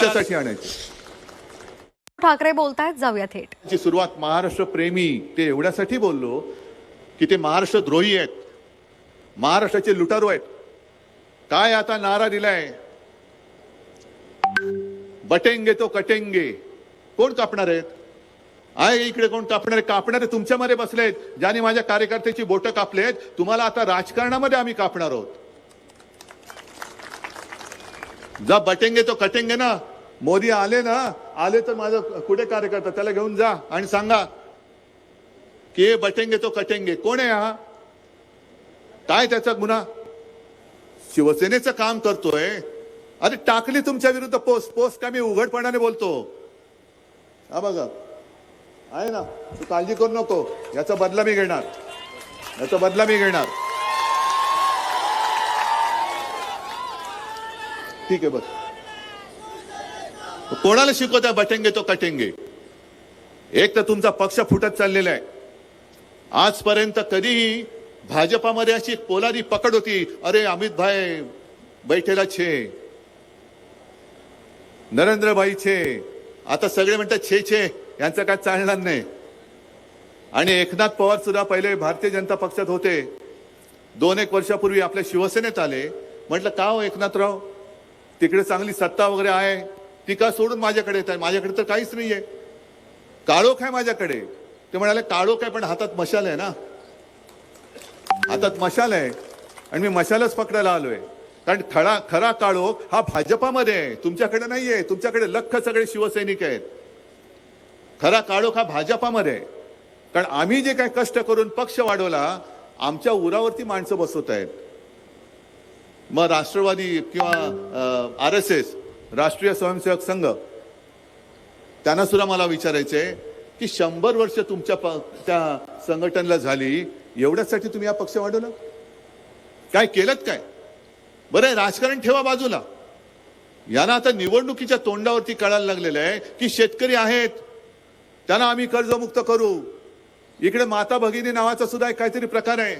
तुमच्यासाठी आणायचे. ठाकरे बोलतायत जाऊया थेट. ची सुरुवात महाराष्ट्र प्रेमी ते एवढ्यासाठी बोललो की ते महाराष्ट्र द्रोही आहेत. महाराष्ट्राचे लुटारू आहेत. काय आता नारा दिलाय? बटेंगे तो कटेंगे. कोण कापणार आहेत? आहे इकडे कोण कापणार आहे? कापणारे तुमच्यामध्ये बसलेत ज्याने माझ्या कार्यकर्त्याची बोटं कापलेत तुम्हाला आता राजकारणामध्ये आम्ही कापणार आहोत. जा बटेंगे तो कटेंगे ना. मोदी आले ना आले तर माझं कुठे कार्यकर्ता त्याला घेऊन जा आणि सांगा की हे बटेंगे तो कटेंगे. कोण आहे हा? काय त्याचा गुन्हा? शिवसेनेचं काम करतोय. अरे टाकली तुमच्या विरुद्ध पोस्ट पोस्ट का मी उघडपणाने बोलतो. हा बघा. आहे ना तू काळजी करू नको. याचा बदला मी घेणार. याचा बदला मी घेणार. ठीक आहे बस. कोणाला शिकवता बटेंगे तो कटेंगे. एक तर तुमचा पक्ष फुटत चाललेला आहे. आजपर्यंत कधीही भाजपामध्ये अशी एक पोलादी पकड होती अरे अमित भाई बैठेला छे. नरेंद्र भाई छे. आता सगळे म्हणतात छे छे. यांचं काय चालणार नाही. आणि एकनाथ पवार सुद्धा पहिले भारतीय जनता पक्षात होते. दोन एक वर्षापूर्वी आपल्या शिवसेनेत आले. म्हटलं का हो एकनाथराव? तिकडे चांगली सत्ता वगैरे आहे. टीका सोडून माझ्याकडे येत आहे माझ्याकडे तर काहीच नाही आहे काळोख आहे माझ्याकडे. ते म्हणाले काळोख आहे पण हातात मशाल आहे ना. हातात मशाल आहे. आणि मी मशालच पकडायला आलोय. कारण खरा खरा काळोख हा भाजपामध्ये आहे. तुमच्याकडे नाहीये. तुमच्याकडे लख सगळे शिवसैनिक आहेत. खरा काळोख हा भाजपामध्ये आहे. कारण आम्ही जे काही कष्ट करून पक्ष वाढवला आमच्या उरावरती माणसं बसवत आहेत मग राष्ट्रवादी किंवा आर एस एस राष्ट्रीय स्वयंसेवक संघ. त्यांना सुद्धा मला आहे की शंभर वर्ष तुमच्या प- त्या संघटनेला झाली एवढ्यासाठी तुम्ही हा पक्ष वाढवला? काय केलं काय? बरं आहे, राजकारण ठेवा बाजूला. यांना आता निवडणुकीच्या तोंडावरती कळायला लागलेलं आहे की शेतकरी आहेत. त्यांना आम्ही कर्जमुक्त करू. इकडे माता भगिनी नावाचा सुद्धा एक काहीतरी प्रकार आहे.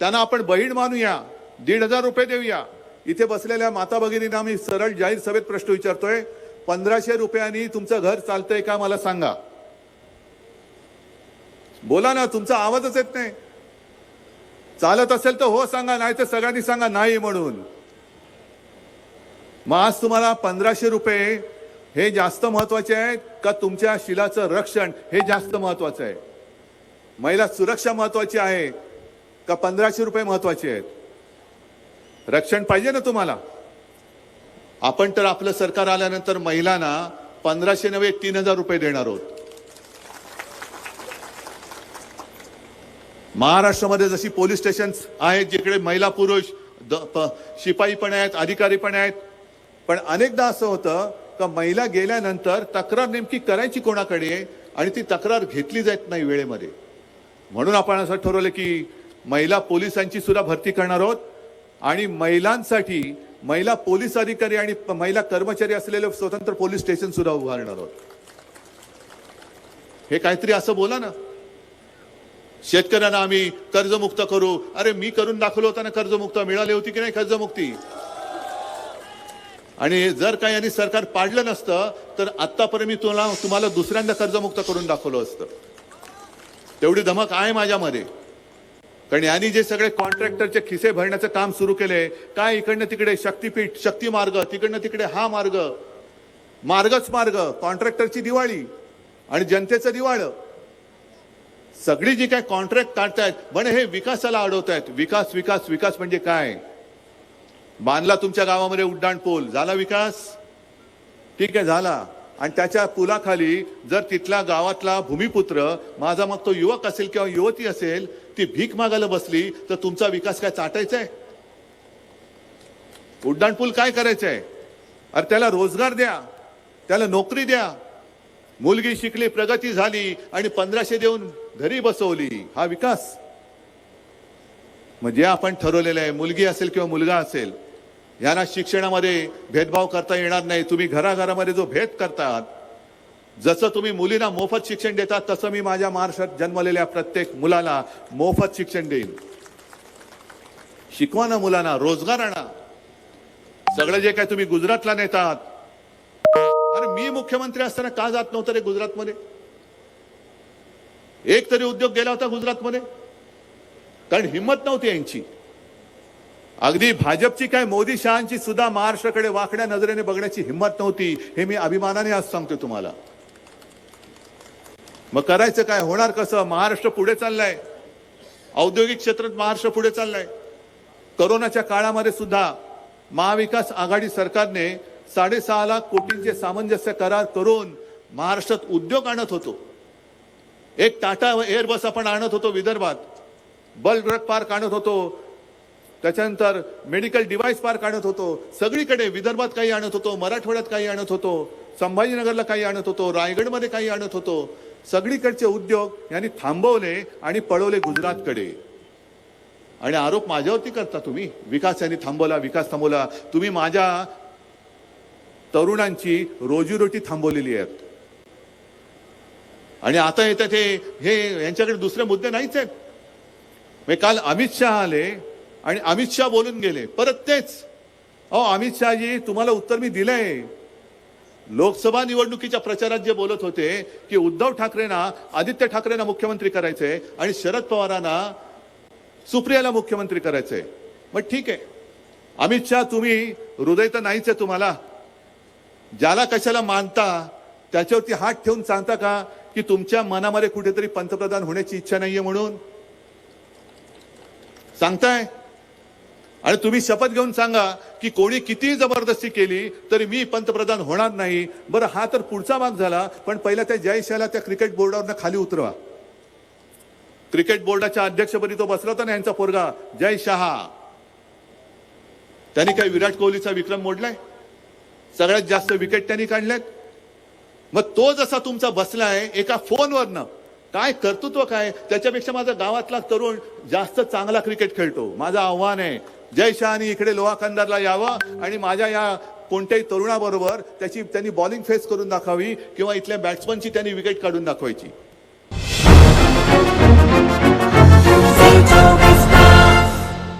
त्यांना आपण बहीण मानूया दीड हजार रुपये देऊया. इथे बसलेल्या माता भगिनींना मी सरळ जाहीर सभेत प्रश्न विचारतोय. पंधराशे रुपयांनी तुमचं घर चालतंय का मला सांगा. बोला ना तुमचा आवाजच येत नाही. चालत असेल तर हो सांगा नाही तर सगळ्यांनी सांगा नाही म्हणून. मग आज तुम्हाला पंधराशे रुपये हे जास्त महत्त्वाचे आहेत का तुमच्या शिलाचं रक्षण हे जास्त महत्वाचं आहे? महिला सुरक्षा महत्वाची आहे का पंधराशे रुपये महत्त्वाचे आहेत? रक्षण पाहिजे ना तुम्हाला? आपण तर आपलं सरकार आल्यानंतर महिलांना पंधराशे नव्हे तीन हजार रुपये देणार आहोत. महाराष्ट्रामध्ये जशी पोलीस स्टेशन आहेत जिकडे महिला पुरुष द- प- शिपाई पण आहेत अधिकारी पण आहेत पण अनेकदा असं होतं का महिला गेल्यानंतर तक्रार नेमकी करायची कोणाकडे आहे आणि ती तक्रार घेतली जात नाही वेळेमध्ये. म्हणून आपण असं ठरवलं की महिला पोलिसांची सुद्धा भरती करणार आहोत. आणि महिलांसाठी महिला पोलीस अधिकारी आणि महिला कर्मचारी असलेले स्वतंत्र पोलीस स्टेशन सुद्धा उभारणार आहोत. हे काहीतरी असं बोला ना. शेतकऱ्यांना आम्ही कर्जमुक्त करू. अरे मी करून दाखवलं होतं ना कर्जमुक्त. मिळाली होती की नाही कर्जमुक्ती? आणि जर काही यांनी सरकार पाडलं नसतं तर आतापर्यंत मी तुम्हाला तुम्हाला दुसऱ्यांदा कर्जमुक्त करून दाखवलं असतं. तेवढी धमक आहे माझ्यामध्ये. कारण यांनी जे सगळे कॉन्ट्रॅक्टरचे खिसे भरण्याचं काम सुरू केले काय इकडनं तिकडे शक्तीपीठ शक्ती मार्ग तिकडनं तिकडे हा मार्ग मार्गच मार्ग कॉन्ट्रॅक्टरची दिवाळी आणि जनतेचं दिवाळ. सगळी जी काय कॉन्ट्रॅक्ट काढतायत म्हणे हे विकासाला अडवतायत. विकास विकास विकास म्हणजे काय? बांधला तुमच्या गावामध्ये उड्डाण पूल. झाला विकास? ठीक आहे झाला. आणि त्याच्या पुलाखाली जर तिथला गावातला भूमिपुत्र माझा मग तो युवक असेल किंवा युवती असेल ती भीक मागायला बसली तर तुमचा विकास काय चाटायचा आहे उड्डाणपूल काय करायचं आहे अरे त्याला रोजगार द्या त्याला नोकरी द्या. मुलगी शिकली प्रगती झाली आणि पंधराशे देऊन घरी बसवली. हा विकास. म्हणजे आपण ठरवलेलं आहे मुलगी असेल किंवा मुलगा असेल यांना शिक्षणामध्ये भेदभाव करता येणार नाही. तुम्ही घराघरामध्ये जो भेद करतात जसं तुम्ही मुलींना मोफत शिक्षण देतात तसं मी माझ्या महाराष्ट्रात जन्मलेल्या प्रत्येक मुलाला मोफत शिक्षण देईन. शिकवा ना मुलांना रोजगार आणा. सगळं जे काय तुम्ही गुजरातला नेतात. मी मुख्यमंत्री असताना का जात नव्हतं रे गुजरातमध्ये? एक तरी उद्योग गेला होता गुजरातमध्ये. कारण हिंमत नव्हती यांची. अगदी भाजपची काय मोदी शहांची सुद्धा महाराष्ट्राकडे वाकड्या नजरेने बघण्याची हिंमत नव्हती हे मी अभिमानाने आज सांगतो तुम्हाला. मग करायचं काय? होणार कसं? महाराष्ट्र पुढे चाललाय. औद्योगिक क्षेत्रात महाराष्ट्र पुढे चाललाय. करोनाच्या काळामध्ये सुद्धा महाविकास आघाडी सरकारने साडेसहा लाख कोटींचे सामंजस्य करार करून महाराष्ट्रात उद्योग आणत होतो. एक टाटा एअरबस आपण आणत होतो विदर्भात. बल्क ड्रग पार्क आणत होतो. त्याच्यानंतर मेडिकल डिव्हाइस पार्क आणत होतो. सगळीकडे विदर्भात काही आणत होतो. मराठवाड्यात काही आणत होतो. संभाजीनगरला काही आणत होतो रायगडमध्ये काही आणत होतो. सगळीकडचे उद्योग यांनी थांबवले आणि पळवले गुजरातकडे. आणि आरोप माझ्यावरती करता तुम्ही. विकास यांनी थांबवला विकास थांबवला. तुम्ही माझ्या तरुणांची रोजीरोटी थांबवलेली आहेत. आणि आता येतात हे हे यांच्याकडे दुसरे मुद्दे नाहीच आहेत. म्हणजे काल अमित शहा आले आणि अमित शहा बोलून गेले. परत तेच. अहो अमित शहाजी तुम्हाला उत्तर मी दिलंय. लोकसभा निवडणुकीच्या प्रचारात जे बोलत होते की उद्धव ठाकरेंना आदित्य ठाकरेंना मुख्यमंत्री करायचंय आणि शरद पवारांना सुप्रियाला मुख्यमंत्री करायचंय. मग ठीक आहे. अमित शहा तुम्ही हृदय तर नाहीच आहे तुम्हाला. ज्याला कशाला मानता त्याच्यावरती हात ठेवून सांगता का की तुमच्या मनामध्ये कुठेतरी पंतप्रधान होण्याची इच्छा नाहीये म्हणून? सांगताय? आणि तुम्ही शपथ घेऊन सांगा की कोणी कितीही जबरदस्ती केली तरी मी पंतप्रधान होणार नाही. बरं हा तर पुढचा भाग झाला पण पहिला त्या जयशाला त्या क्रिकेट बोर्डावरनं खाली उतरवा. क्रिकेट बोर्डाच्या अध्यक्षपदी तो बसला होता ना यांचा पोरगा जय शहा. त्यांनी काय विराट कोहलीचा विक्रम मोडलाय? सगळ्यात जास्त विकेट त्यांनी काढल्यात? मग तो जसा तुमचा बसलाय एका फोनवरनं काय कर्तृत्व काय? त्याच्यापेक्षा माझा गावातला तरुण जास्त चांगला क्रिकेट खेळतो. माझं आव्हान आहे जय शहानी इकडे लोहा कंदारला यावं आणि माझ्या या कोणत्याही तरुणाबरोबर त्याची त्यांनी बॉलिंग फेस करून दाखवावी किंवा इथल्या बॅट्समनची त्यांनी विकेट काढून दाखवायची.